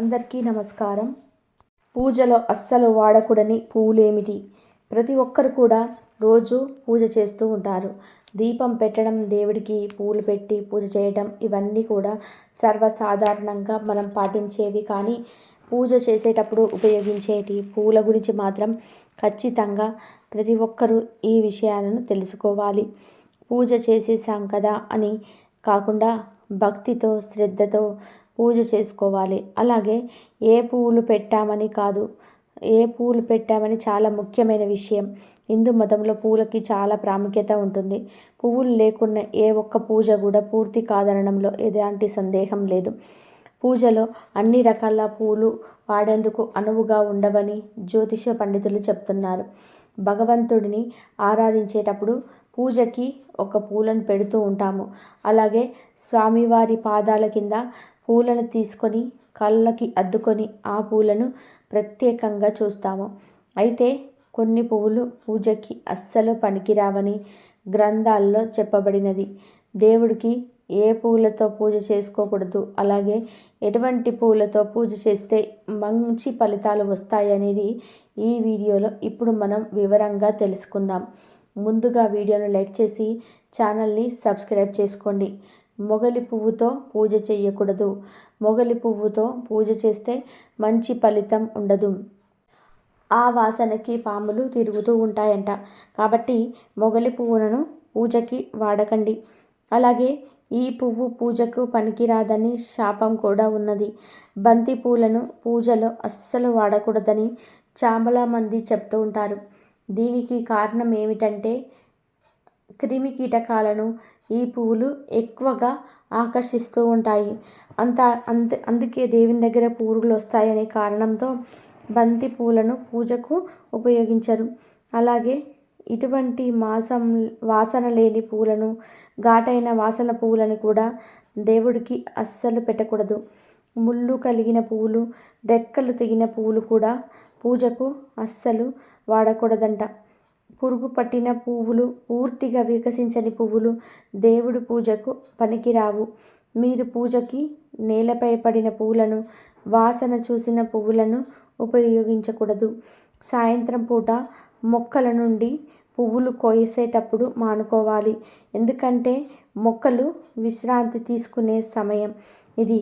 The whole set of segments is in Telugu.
అందరికీ నమస్కారం. పూజలో అస్సలు వాడకూడని పువ్వులేమిటి ప్రతి ఒక్కరు కూడా రోజు పూజ చేస్తూ ఉంటారు. దీపం పెట్టడం దేవుడికి పూలు పెట్టి పూజ చేయడం ఇవన్నీ కూడా సర్వసాధారణంగా మనం పాటించేవి. కానీ పూజ చేసేటప్పుడు ఉపయోగించేటి పూల గురించి మాత్రం ఖచ్చితంగా ప్రతి ఒక్కరూ ఈ విషయాలను తెలుసుకోవాలి. పూజ చేసేసాం కదా అని కాకుండా భక్తితో శ్రద్ధతో పూజ చేసుకోవాలి. అలాగే ఏ పువ్వులు పెట్టామని కాదు ఏ పువ్వులు పెట్టామని చాలా ముఖ్యమైన విషయం. హిందూ మతంలో పూలకి చాలా ప్రాముఖ్యత ఉంటుంది. పువ్వులు లేకుండా ఏ ఒక్క పూజ కూడా పూర్తి కాదనడంలో ఎలాంటి సందేహం లేదు. పూజలో అన్ని రకాల పూలు వాడేందుకు అనువుగా ఉండవని జ్యోతిష పండితులు చెప్తున్నారు. భగవంతుడిని ఆరాధించేటప్పుడు పూజకి ఒక పూలను పెడుతూ ఉంటాము. అలాగే స్వామివారి పాదాల కింద పూలను తీసుకొని కళ్ళకి అద్దుకొని ఆ పూలను ప్రత్యేకంగా చూస్తాము. అయితే కొన్ని పువ్వులు పూజకి అస్సలు పనికిరావని గ్రంథాల్లో చెప్పబడినది. దేవుడికి ఏ పూలతో పూజ చేసుకోకూడదు అలాగే ఎటువంటి పూలతో పూజ చేస్తే మంచి ఫలితాలు వస్తాయనేది ఈ వీడియోలో ఇప్పుడు మనం వివరంగా తెలుసుకుందాం. ముందుగా వీడియోను లైక్ చేసి ఛానల్ని సబ్స్క్రైబ్ చేసుకోండి. మొగలి పువ్వుతో పూజ చేయకూడదు మొగలి పువ్వుతో పూజ చేస్తే మంచి ఫలితం ఉండదు. ఆ వాసనకి పాములు తిరుగుతూ ఉంటాయంట. కాబట్టి మొగలి పువ్వులను పూజకి వాడకండి. అలాగే ఈ పువ్వు పూజకు పనికిరాదని శాపం కూడా ఉన్నది. బంతి పూలను పూజలో అస్సలు వాడకూడదని చాలా మంది చెప్తూ ఉంటారు. దీనికి కారణం ఏమిటంటే క్రిమి కీటకాలను ఈ పువ్వులు ఎక్కువగా ఆకర్షిస్తూ ఉంటాయి. అంత అంత అందుకే దేవుని దగ్గర పురుగులు వస్తాయనే కారణంతో బంతి పూలను పూజకు ఉపయోగించరు. అలాగే ఇటువంటి మాసం వాసన లేని పూలను ఘాటైన వాసన పువ్వులను కూడా దేవుడికి అస్సలు పెట్టకూడదు. ముళ్ళు కలిగిన పువ్వులు రెక్కలు తెగిన పువ్వులు కూడా పూజకు అస్సలు వాడకూడదంట. పురుగు పట్టిన పువ్వులు పూర్తిగా వికసించని పువ్వులు దేవుడి పూజకు పనికిరావు. మీరు పూజకి నేలపై పడిన పువ్వులను వాసన చూసిన పువ్వులను ఉపయోగించకూడదు. సాయంత్రం పూట మొక్కల నుండి పువ్వులు కోసేటప్పుడు మానుకోవాలి. ఎందుకంటే మొక్కలు విశ్రాంతి తీసుకునే సమయం. ఇది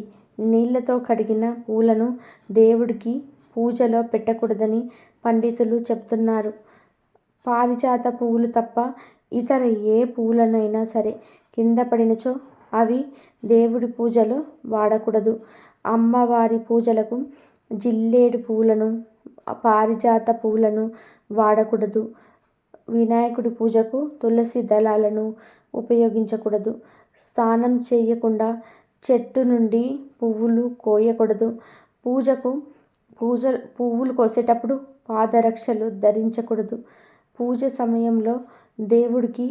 నీళ్ళతో కడిగిన పూలను దేవుడికి పూజలో పెట్టకూడదని పండితులు చెప్తున్నారు. పారిజాత పువ్వులు తప్ప ఇతర ఏ పువ్వులనైనా సరే కింద పడినచో అవి దేవుడి పూజలో వాడకూడదు. అమ్మవారి పూజలకు జిల్లేడు పువ్వులను పారిజాత పువ్వులను వాడకూడదు. వినాయకుడి పూజకు తులసి దళాలను ఉపయోగించకూడదు. స్నానం చేయకుండా చెట్టు నుండి పువ్వులు కోయకూడదు. పూజకు పూజ పువ్వులు కోసేటప్పుడు పాదరక్షలు ధరించకూడదు. పూజ సమయంలో దేవుడికి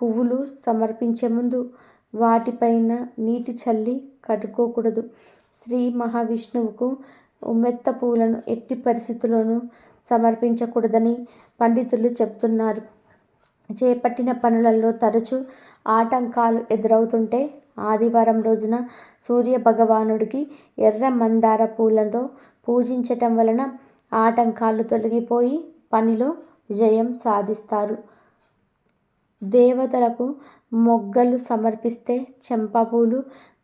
పువ్వులు సమర్పించే ముందు వాటిపైన నీటి చల్లి కట్టుకోకూడదు శ్రీ మహావిష్ణువుకు ఉమ్మెత్త పువ్వులను ఎట్టి పరిస్థితుల్లోనూ సమర్పించకూడదని పండితులు చెప్తున్నారు. చేపట్టిన పనులలో తరచూ ఆటంకాలు ఎదురవుతుంటే ఆదివారం రోజున సూర్య భగవానుడికి ఎర్ర మందార పూలతో పూజించటం వలన ఆటంకాలు తొలగిపోయి పనిలో విజయం సాధిస్తారు. దేవతలకు మొగ్గలు సమర్పిస్తే చెంపపూలు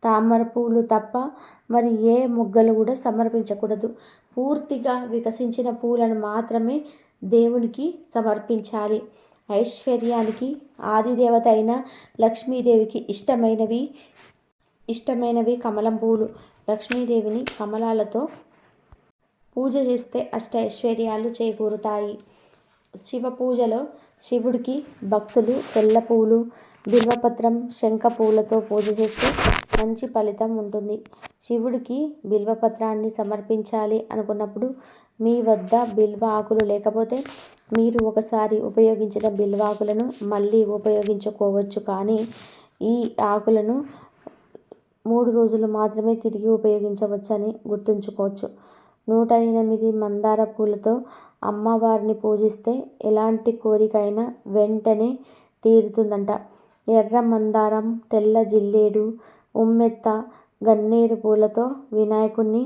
తామర పూలు తప్ప మరి ఏ మొగ్గలు కూడా సమర్పించకూడదు. పూర్తిగా వికసించిన పూలను మాత్రమే దేవునికి సమర్పించాలి. ఐశ్వర్యానికి ఆదిదేవత అయిన లక్ష్మీదేవికి ఇష్టమైనవి ఇష్టమైనవి కమలం పూలు. లక్ష్మీదేవిని కమలాలతో పూజ చేస్తే అష్ట ఐశ్వర్యాలు చేకూరుతాయి. శివ పూజలో శివుడికి భక్తులు తెల్ల పూలు బిల్వపత్రం శంఖ పూలతో పూజ చేస్తే మంచి ఫలితం ఉంటుంది. శివుడికి బిల్వపత్రాన్ని సమర్పించాలి అనుకున్నప్పుడు మీ వద్ద బిల్వ ఆకులు లేకపోతే మీరు ఒకసారి ఉపయోగించిన బిల్వ ఆకులను మళ్ళీ ఉపయోగించుకోవచ్చు. కానీ ఈ ఆకులను మూడు రోజులు మాత్రమే తిరిగి ఉపయోగించవచ్చని గుర్తుంచుకోవచ్చు. నూట ఎనిమిది మందార పూలతో అమ్మవారిని పూజిస్తే ఎలాంటి కోరికైనా వెంటనే తీరుతుందంట. ఎర్ర మందారం తెల్ల జిల్లేడు ఉమ్మెత్త గన్నేరు పూలతో వినాయకుణ్ణి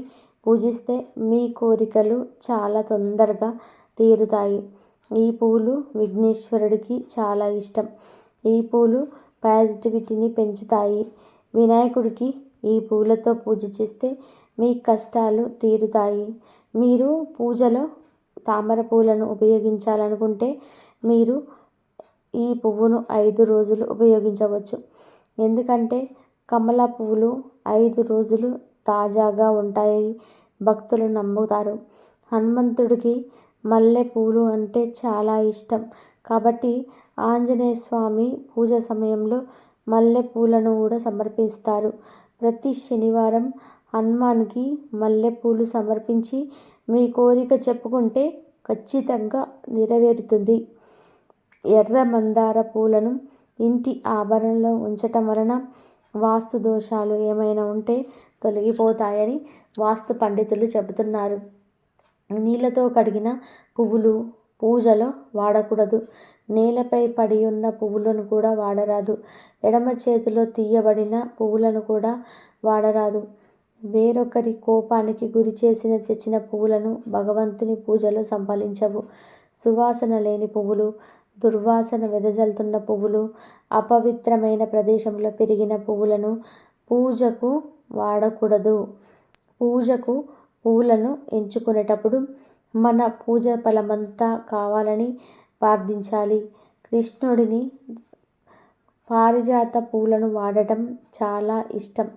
పూజిస్తే మీ కోరికలు చాలా తొందరగా తీరుతాయి. ఈ పూలు విఘ్నేశ్వరుడికి చాలా ఇష్టం. ఈ పూలు పాజిటివిటీని పెంచుతాయి. వినాయకుడికి ఈ పూలతో పూజ చేస్తే మీ కష్టాలు తీరుతాయి. మీరు పూజలో తామర పూలను ఉపయోగించాలనుకుంటే మీరు ఈ పువ్వును ఐదు రోజులు ఉపయోగించవచ్చు. ఎందుకంటే కమల పువ్వులు ఐదు రోజులు తాజాగా ఉంటాయి. భక్తులు నమ్ముతారు. హనుమంతుడికి మల్లె పూలు అంటే చాలా ఇష్టం. కాబట్టి ఆంజనేయ స్వామి పూజ సమయంలో మల్లె పూలను కూడా సమర్పిస్తారు. ప్రతి శనివారం హనుమాన్కి మల్లెపూలు సమర్పించి మీ కోరిక చెప్పుకుంటే ఖచ్చితంగా నెరవేరుతుంది. ఎర్ర మందార పూలను ఇంటి ఆభరణలో ఉంచటం వలన వాస్తు దోషాలు ఏమైనా ఉంటే తొలగిపోతాయని వాస్తు పండితులు చెబుతున్నారు. నీళ్ళతో కడిగిన పువ్వులు పూజలో వాడకూడదు. నేలపై పడి ఉన్న పువ్వులను కూడా వాడరాదు. ఎడమ చేతిలో తీయబడిన పువ్వులను కూడా వాడరాదు. వేరొకరి కోపానికి గురి చేసిన తెచ్చిన పువ్వులను భగవంతుని పూజలో సంపాదించవు సువాసన లేని పువ్వులు దుర్వాసన వెదజల్లుతున్న పువ్వులు అపవిత్రమైన ప్రదేశంలో పెరిగిన పువ్వులను పూజకు వాడకూడదు. పూజకు పువ్వులను ఎంచుకునేటప్పుడు మన పూజ ఫలమంతా కావాలని ప్రార్థించాలి. కృష్ణుడిని పారిజాత పువ్వులను వాడటం చాలా ఇష్టం.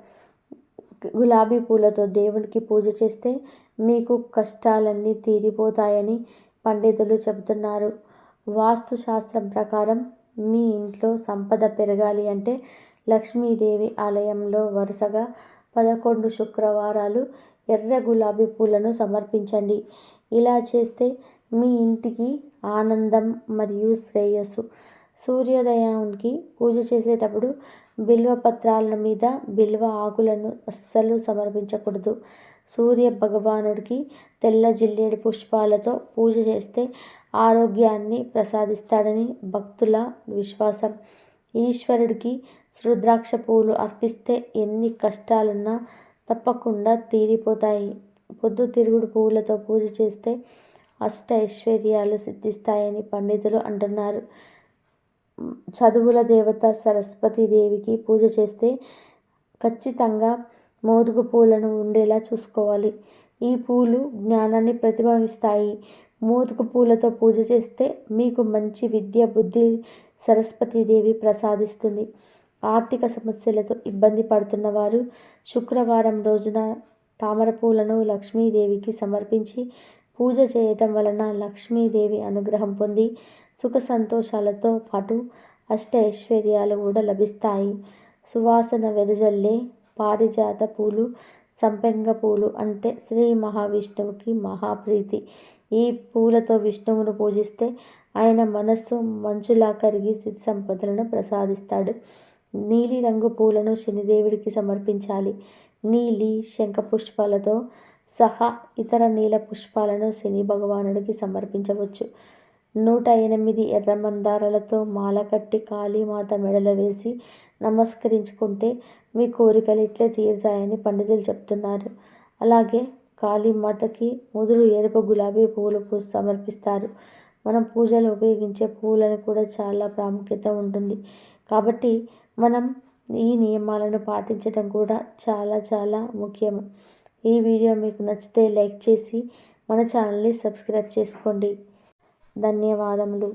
గులాబీ పూలతో దేవునికి పూజ చేస్తే మీకు కష్టాలన్నీ తీరిపోతాయని పండితులు చెబుతున్నారు. వాస్తు శాస్త్రం ప్రకారం మీ ఇంట్లో సంపద పెరగాలి అంటే లక్ష్మీదేవి ఆలయంలో వరుసగా పదకొండు శుక్రవారాలు ఎర్ర గులాబీ పూలను సమర్పించండి. ఇలా చేస్తే మీ ఇంటికి ఆనందం మరియు శ్రేయస్సు సూర్యోదయానికి పూజ చేసేటప్పుడు బిల్వ పత్రాల మీద బిల్వ ఆకులను అస్సలు సమర్పించకూడదు. సూర్య భగవానుడికి తెల్ల జిల్లేడు పుష్పాలతో పూజ చేస్తే ఆరోగ్యాన్ని ప్రసాదిస్తాడని భక్తుల విశ్వాసం. ఈశ్వరుడికి రుద్రాక్ష పూలు అర్పిస్తే ఎన్ని కష్టాలున్నా తప్పకుండా తీరిపోతాయి. పొద్దుతిరుగుడు పువ్వులతో పూజ చేస్తే అష్ట ఐశ్వర్యాలు సిద్ధిస్తాయని పండితులు అంటున్నారు. చదువుల దేవత సరస్వతీదేవికి పూజ చేస్తే ఖచ్చితంగా మోదుగు పూలను ఉండేలా చూసుకోవాలి. ఈ పూలు జ్ఞానాన్ని ప్రతిబింబిస్తాయి. మోదుగు పూలతో పూజ చేస్తే మీకు మంచి విద్య బుద్ధి సరస్వతీదేవి ప్రసాదిస్తుంది. ఆర్థిక సమస్యలతో ఇబ్బంది పడుతున్న వారు శుక్రవారం రోజున తామర పూలను లక్ష్మీదేవికి సమర్పించి పూజ చేయటం వలన లక్ష్మీదేవి అనుగ్రహం పొంది సుఖ సంతోషాలతో పాటు అష్ట ఐశ్వర్యాలు కూడా లభిస్తాయి. సువాసన వెదజల్లే పారిజాత పూలు సంపెంగ పూలు అంటే శ్రీ మహావిష్ణువుకి మహాప్రీతి. ఈ పూలతో విష్ణువును పూజిస్తే ఆయన మనస్సు మంచులా కరిగి సిద్ధి సంపదలను ప్రసాదిస్తాడు. నీలిరంగు పూలను శనిదేవుడికి సమర్పించాలి. నీలి శంఖ పుష్పాలతో సహా ఇతర నీల పుష్పాలను శని భగవానుడికి సమర్పించవచ్చు. నూట ఎనిమిది ఎర్ర మందారాలతో మాల కట్టి కాళీమాత మెడలో వేసి నమస్కరించుకుంటే మీ కోరికలు ఇట్లే తీరుతాయని పండితులు చెప్తున్నారు. అలాగే కాళీమాతకి ముదురు ఎరుపు గులాబీ పువ్వులు సమర్పిస్తారు. మనం పూజలో ఉపయోగించే పువ్వులను కూడా చాలా ప్రాముఖ్యత ఉంటుంది. కాబట్టి మనం ఈ నియమాలను పాటించడం కూడా చాలా చాలా ముఖ్యము. ఈ వీడియో మీకు నచ్చితే లైక్ చేసి మన ఛానల్ని సబ్స్క్రైబ్ చేసుకోండి. ధన్యవాదములు.